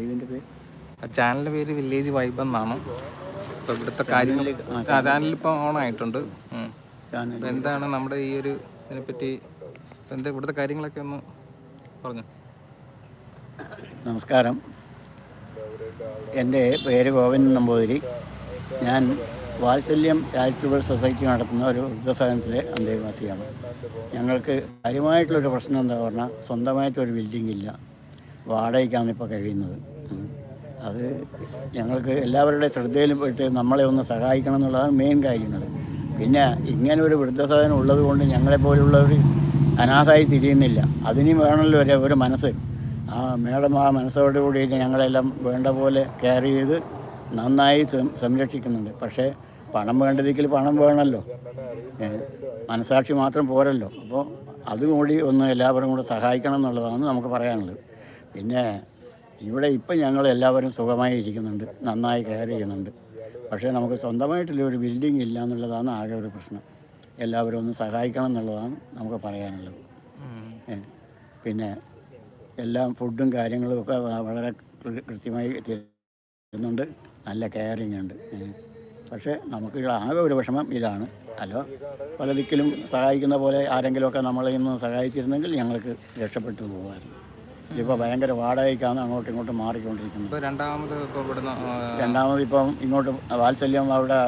ഇതിന്റെ പേര് village vibe എന്നാണ്. ഇവിടുത്തെ കാര്യങ്ങൾ ആ ചാനൽ ഇപ്പോൾ ഓൺ ആയിട്ടുണ്ട്. എന്താണ് നമ്മുടെ ഈ ഒരു ഇതിനെ പറ്റി എന്താ ഇവിടുത്തെ കാര്യങ്ങളൊക്കെ ഒന്ന് പറഞ്ഞു? നമസ്കാരം. എന്റെ പേര് ഗോവിൻ നമ്പൂതിരി. ഞാൻ വാത്സല്യം ചാരിറ്റബിൾ സൊസൈറ്റി നടത്തുന്ന ഒരു വൃദ്ധസദനത്തിലെ അന്തേവാസിയാണ്. ഞങ്ങൾക്ക് കാര്യമായിട്ടുള്ളൊരു പ്രശ്നം എന്താ പറഞ്ഞാൽ സ്വന്തമായിട്ടൊരു ബിൽഡിംഗ് ഇല്ല. വാടകയ്ക്കാണ് ഇപ്പോൾ കഴിയുന്നത്. അത് ഞങ്ങൾക്ക് എല്ലാവരുടെ ശ്രദ്ധയിൽ പോയിട്ട് നമ്മളെ ഒന്ന് സഹായിക്കണം എന്നുള്ളതാണ് മെയിൻ കാര്യങ്ങൾ. പിന്നെ ഇങ്ങനെ ഒരു വൃദ്ധസാധനം ഉള്ളത് കൊണ്ട് ഞങ്ങളെപ്പോലുള്ളവർ അനാഥായി തിരിയുന്നില്ല. അതിന് വേണമല്ലോ ഒരു ഒരു മനസ്സ്. ആ മേഡം ആ മനസ്സോടു കൂടി ഞങ്ങളെല്ലാം വേണ്ട പോലെ കെയർ ചെയ്ത് നന്നായി സംരക്ഷിക്കുന്നുണ്ട്. പക്ഷേ പണം വേണ്ടതിൽ പണം വേണമല്ലോ. മനസാക്ഷി മാത്രം പോരല്ലോ. അപ്പോൾ അതുകൂടി ഒന്ന് എല്ലാവരും കൂടെ സഹായിക്കണം എന്നുള്ളതാണ് നമുക്ക് പറയാനുള്ളത്. പിന്നെ ഇവിടെ ഇപ്പം ഞങ്ങൾ എല്ലാവരും സുഖമായി ഇരിക്കുന്നുണ്ട്. നന്നായി കെയർ ചെയ്യുന്നുണ്ട്. പക്ഷേ നമുക്ക് സ്വന്തമായിട്ടുള്ള ഒരു ബിൽഡിംഗ് ഇല്ല എന്നുള്ളതാണ് ആകെ ഒരു പ്രശ്നം. എല്ലാവരും ഒന്ന് സഹായിക്കണം എന്നുള്ളതാണ് നമുക്ക് പറയാനുള്ളത്. പിന്നെ എല്ലാം ഫുഡും കാര്യങ്ങളും ഒക്കെ വളരെ കൃത്യമായി തരുന്നുണ്ട് നല്ല കെയറിങ് ഉണ്ട്. പക്ഷേ നമുക്ക് ആകെ ഒരു വിഷമം ഇതാണ്. അല്ലോ പല ദിക്കിലും സഹായിക്കുന്ന പോലെ ആരെങ്കിലുമൊക്കെ നമ്മളെ ഇന്ന് സഹായിച്ചിരുന്നെങ്കിൽ ഞങ്ങൾക്ക് രക്ഷപ്പെട്ടു പോകുമായിരുന്നു. ഇതിപ്പോൾ ഭയങ്കര വാടകയ്ക്കാണ് അങ്ങോട്ടും ഇങ്ങോട്ടും മാറിക്കൊണ്ടിരിക്കുന്നത്. ഇപ്പോൾ രണ്ടാമത് ഇപ്പോൾ ഇവിടുന്ന് രണ്ടാമത് ഇപ്പം ഇങ്ങോട്ട് വാത്സല്യം അവിടെ